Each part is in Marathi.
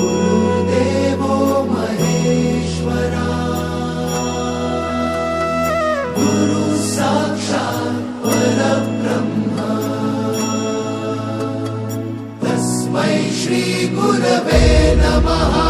गुरुर्देवो महेश्वरा गुरु साक्षात् परब्रह्म तस्मै श्रीगुरवे नमः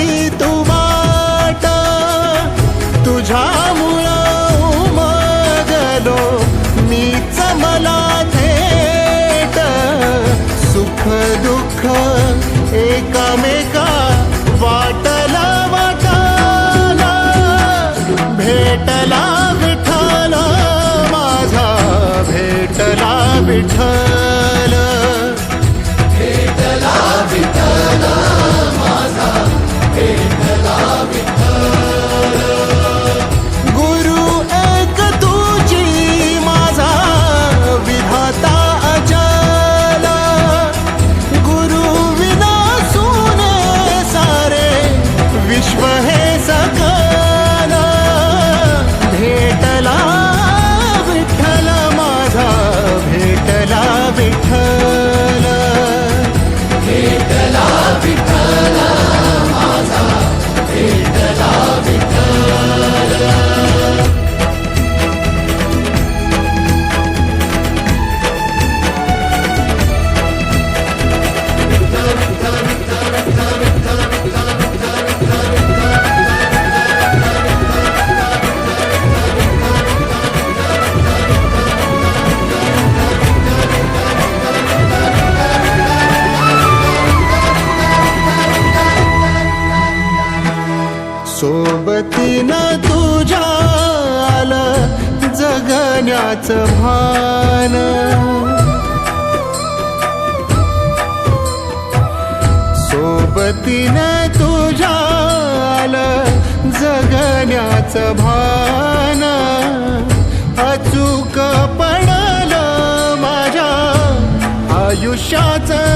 दाविली तू वाट तुझ्यामुळं उमगलो मीच मला थेट सुख दुःख एकामेका वाटला वाटाला भेटला विठ्ठल माझा भेटला विठ्ठल सोबतीनं तुझ्या आलं जगण्याचं भान. सोबतीनं तुझ्या आलं जगण्याचं भान. अचूक पडलं माझ्या आयुष्याचं